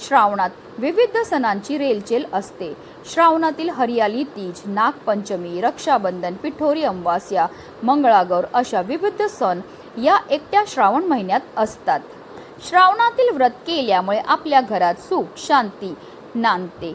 श्रावणात विविध सणांची रेलचेल असते. श्रावणातील हरियाली तीज नागपंचमी रक्षाबंधन पिठोरी अमावास्या मंगळागौर अशा विविध सण या एकट्या श्रावण महिन्यात असतात. श्रावणातील व्रत केल्यामुळे आपल्या घरात सुख शांती नांदते.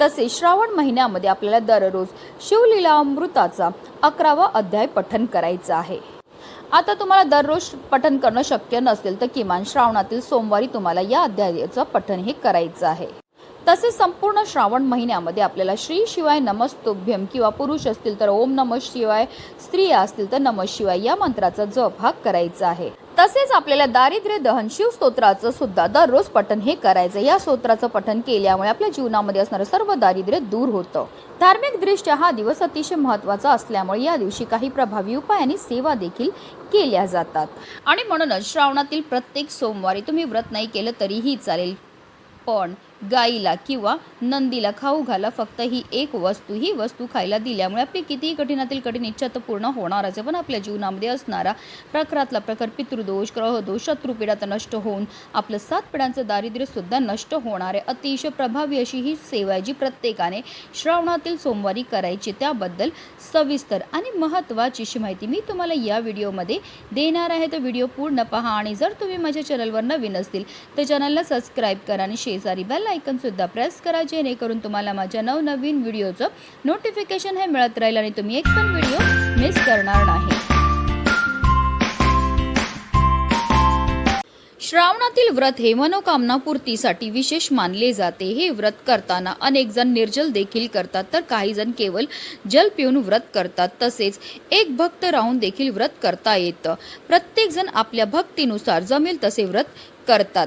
तसेच श्रावण महिन्यामध्ये आपल्याला दररोज शिवलीला अमृताचा अकरावा अध्याय पठन करायचा आहे. आता तुम्हाला दररोज पठन करणं शक्य नसेल तर किमान श्रावणातील सोमवारी तुम्हाला या अध्यायाचं पठन हे करायचं आहे. तसेच संपूर्ण श्रावण महिन्यामध्ये आपल्याला श्री शिवाय नमस्तुभ्यम किंवा पुरुष असतील तर ओम नम शिवाय स्त्रिया असतील तर नम शिवाय या मंत्राचा जप हा करायचा आहे. तसेच आपल्याला दारिद्र्य दहन शिव स्तोत्राचं सुद्धा दररोज पठन हे करायचं या स्तोत्राचं पठन केल्यामुळे आपल्या जीवनामध्ये असणारं सर्व दारिद्र्य दूर होतं. धार्मिक दृष्ट्या हा दिवस अतिशय महत्त्वाचा असल्यामुळे या दिवशी काही प्रभावी उपाय आणि सेवा देखील केल्या जातात. आणि म्हणूनच श्रावणातील प्रत्येक सोमवारी तुम्ही व्रत नाही केलं तरीही चालेल. पण गाईला किंवा नंदीला खाऊ घाला फक्त ही एक वस्तू ही वस्तू खायला दिल्यामुळे आपली कितीही कठीणातील कठीण इच्छा तर पूर्ण होणारच आहे पण आपल्या जीवनामध्ये असणारा प्रखरातला प्रखर पितृदोष ग्रहदोष शत्रुपीडा तर नष्ट होऊन आपलं सात पिढ्यांचं दारिद्र्यसुद्धा नष्ट होणार आहे. अतिशय प्रभावी अशी ही सेवा आहे जी प्रत्येकाने श्रावणातील सोमवारी करायची. त्याबद्दल सविस्तर आणि महत्त्वाची अशी माहिती मी तुम्हाला या व्हिडिओमध्ये देणार आहे. तर व्हिडिओ पूर्ण पहा आणि जर तुम्ही माझ्या चॅनलवर नवीन असतील तर चॅनलला सबस्क्राईब करा आणि शेजारी बेल आयकनसुद्धा प्रेस करा जेणेकरून तुम्हाला माझ्या नवनवीन व्हिडिओचं नोटिफिकेशन हे मिळत राहील आणि तुम्ही एक पण व्हिडिओ मिस करणार नाही. श्रावणातील व्रत हे मनोकामना पूर्तीसाठी विशेष मानले जाते. हे व्रत करताना अनेक जण निर्जल देखील करतात तर काही जण केवळ जल पिऊन व्रत करतात. तसेच एक भक्त राहून देखील व्रत करता येतं. प्रत्येक जण आपल्या भक्तीनुसार जमेल तसे व्रत करतात.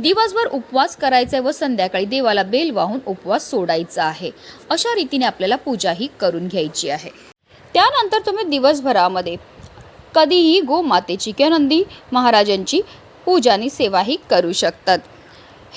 दिवसभर उपवास करायचा आहे व संध्याकाळी देवाला बेल वाहून उपवास सोडायचा आहे. अशा रीतीने आपल्याला पूजाही करून घ्यायची आहे. त्यानंतर तुम्ही दिवसभरामध्ये कधीही गोमातेची किंवा नंदी महाराजांची पूजानी सेवाही करू शकतात.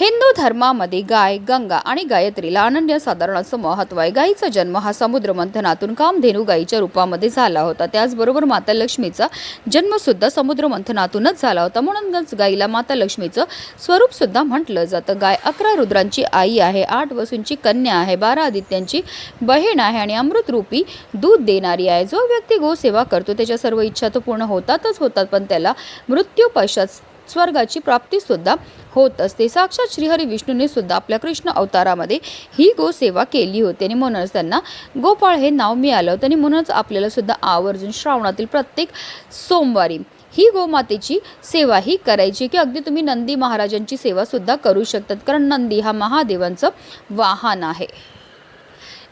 हिंदू धर्मामध्ये गाय गंगा आणि गायत्रीला अनन्य साधारण असं महत्त्व आहे गायीचा जन्म हा समुद्र मंथनातून कामधेनू गायीच्या रूपामध्ये झाला होता. त्याचबरोबर माता लक्ष्मीचा जन्मसुद्धा समुद्र मंथनातूनच झाला होता. म्हणूनच गायीला माता लक्ष्मीचं स्वरूपसुद्धा म्हटलं जातं. गाय अकरा रुद्रांची आई आहे आठ वसूंची कन्या आहे बारा आदित्यांची बहीण आहे आणि अमृतरूपी दूध देणारी आहे. जो व्यक्ती गोसेवा करतो त्याच्या सर्व इच्छा तर पूर्ण होतातच होतात पण त्याला मृत्यू पश्चात स्वर्गाची प्राप्तीसुद्धा होत असते. साक्षात श्रीहरी विष्णूने सुद्धा आपल्या कृष्ण अवतारामध्ये ही गोसेवा केली होती आणि म्हणूनच त्यांना गोपाळ हे नाव मिळालं होतं आणि म्हणूनच आपल्याला सुद्धा आवर्जून श्रावणातील प्रत्येक सोमवारी ही गोमातेची सेवा ही करायची की अगदी तुम्ही नंदी महाराजांची सेवा सुद्धा करू शकतात. कारण नंदी हा महादेवांचं वाहन आहे.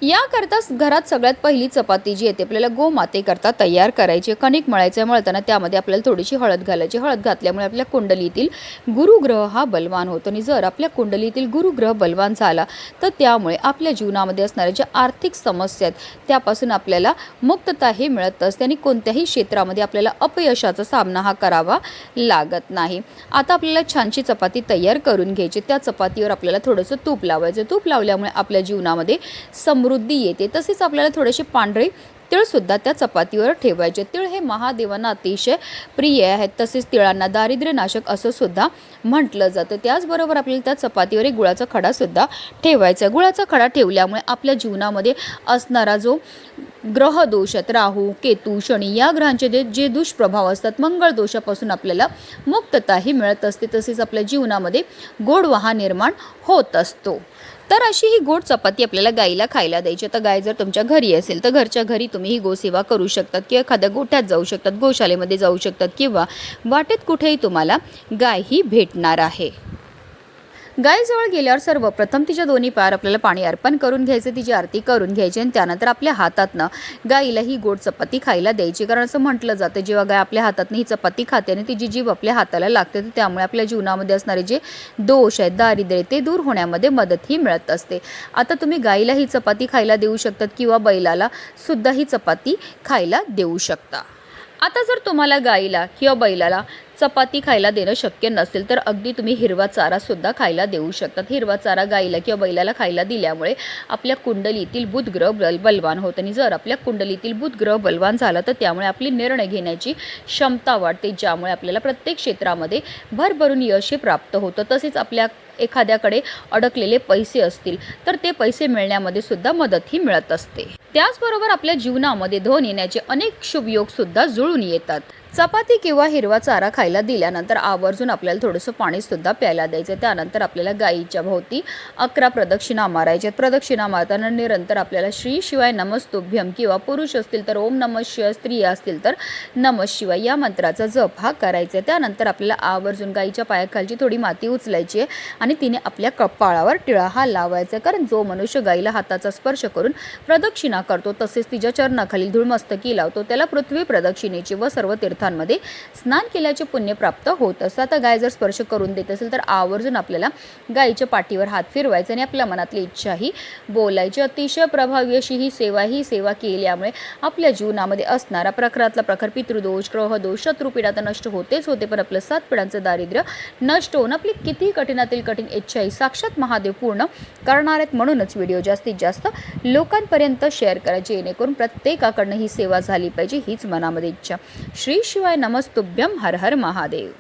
याकरता घरात सगळ्यात पहिली चपाती जी येते आपल्याला गोमातेकरता तयार करायची कणिक मळायचं आहे मळताना त्यामध्ये आपल्याला थोडीशी हळद घालायची हळद घातल्यामुळे आपल्या कुंडलीतील गुरुग्रह हा बलवान होतो. आणि जर आपल्या कुंडलीतील गुरुग्रह बलवान झाला तर त्यामुळे आपल्या जीवनामध्ये असणाऱ्या ज्या आर्थिक समस्या आहेत त्यापासून आपल्याला मुक्तताही मिळत असते. आणि कोणत्याही क्षेत्रामध्ये आपल्याला अपयशाचा सामना हा करावा लागत नाही. आता आपल्याला छानशी चपाती तयार करून घ्यायची त्या चपातीवर आपल्याला थोडंसं तूप लावायचं तूप लावल्यामुळे आपल्या जीवनामध्ये समृद्धी येते तसेच आपल्याला थोडेसे पांढरे तिळसुद्धा त्या चपातीवर ठेवायचे. तिळ हे महादेवांना अतिशय प्रिय आहेत तसेच तिळांना दारिद्र्यनाशक असं सुद्धा म्हटलं जातं. त्याचबरोबर आपल्याला त्या चपातीवर एक गुळाचा खडासुद्धा ठेवायचा आहे. गुळाचा खडा ठेवल्यामुळे आपल्या जीवनामध्ये असणारा जो ग्रह दोष आहेत राहू केतू शनी या ग्रहांचे जे जे दुष्प्रभाव असतात मंगळ दोषापासून आपल्याला मुक्तताही मिळत असते. तसेच आपल्या जीवनामध्ये गोडवाहा निर्माण होत असतो. तर अशी ही गोड चपाती आपल्याला गाईला खायला द्यायची. तर गाय जर तुमच्या घरी असेल तर घरच्या घरी तुम्ही ही गोसेवा करू शकतात किंवा एखाद्या गोठ्यात जाऊ शकतात गोशालेमध्ये जाऊ शकतात किंवा वाटेत कुठेही तुम्हाला गाय ही भेटणार आहे. गायजवळ गेल्यावर सर्वप्रथम तिच्या दोन्ही पायावर आपल्याला पाणी अर्पण करून घ्यायचं तिची आरती करून घ्यायची आणि त्यानंतर आपल्या हातातनं गाईला ही गोड चपाती खायला द्यायची. कारण असं म्हटलं जातं जेव्हा गाय आपल्या हातातनं ही चपाती खाते आणि तिची जीभ आपल्या हाताला लागते तर त्यामुळे आपल्या जीवनामध्ये असणारे जे दोष आहेत दारिद्र्य ते दूर होण्यामध्ये मदतही मिळत असते. आता तुम्ही गाईला ही चपाती खायला देऊ शकतात किंवा बैलाला सुद्धा ही चपाती खायला देऊ शकता. आता जर तुम्हाला गाईला किंवा बैलाला चपाती खायला देणं शक्य नसेल तर अगदी तुम्ही हिरवा चारासुद्धा खायला देऊ शकतात. हिरवा चारा गाईला किंवा बैलाला खायला दिल्यामुळे आपल्या कुंडलीतील बुधग्रह बल बलवान होत आणि जर आपल्या कुंडलीतील बुधग्रह बलवान झाला तर त्यामुळे आपली निर्णय घेण्याची क्षमता वाढते ज्यामुळे आपल्याला प्रत्येक क्षेत्रामध्ये भरभरून यश प्राप्त होतं. तसेच आपल्या एखाद्याकडे अडकलेले पैसे असतील तर ते पैसे मिळण्यामध्ये सुद्धा मदतही मिळत असते. त्याचबरोबर आपल्या जीवनामध्ये धन येण्याचे अनेक शुभयोग सुद्धा जुळून येतात. चपाती किंवा हिरवा चारा खायला दिल्यानंतर आवर्जून आपल्याला थोडंसं पाणीसुद्धा प्यायला द्यायचं. त्यानंतर आपल्याला गाईच्या भोवती अकरा प्रदक्षिणा मारायच्या. प्रदक्षिणा मारताना निरंतर आपल्याला श्री शिवाय नमस्तुभ्यम किंवा पुरुष असतील तर ओम नम शिवाय स्त्रिया असतील तर नम शिवाय या मंत्राचा जप हा करायचा. आहे त्यानंतर आपल्याला आवर्जून गाईच्या पायाखालची थोडी माती उचलायची आहे आणि तिने आपल्या कपाळावर टिळा हा लावायचा. आहे कारण जो मनुष्य गाईला हाताचा स्पर्श करून प्रदक्षिणा करतो तसेच तिच्या चरणाखाली धूळमस्तकी लावतो. त्याला पृथ्वी प्रदक्षिणेची व सर्व तीर्थांमध्ये स्नान केल्याचे पुण्य प्राप्त होत असतं. आता गाय जर स्पर्श करून देत असेल तर आवर्जून आपल्याला गायीच्या पाठीवर हात फिरवायचा आणि आपल्या मनातली इच्छाही बोलायची. अतिशय प्रभावी अशी ही सेवा ही सेवा केल्यामुळे आपल्या जीवनामध्ये असणारा प्रखरातला प्रखर पितृदोष ग्रहदोष शत्रुपीडा तर नष्ट होतेच होते. पण आपलं सात पिढांचं दारिद्र्य नष्ट होऊन आपली किती कठीणातील कठीण इच्छाही साक्षात महादेव पूर्ण करणार आहेत. म्हणूनच व्हिडिओ जास्तीत जास्त लोकांपर्यंत शेअर करायची जेणेकरून प्रत्येकाकडनं ही सेवा झाली पाहिजे हीच मनामध्ये इच्छा. श्री शिवाय नमस्तुभ्यम हर हर महादेव.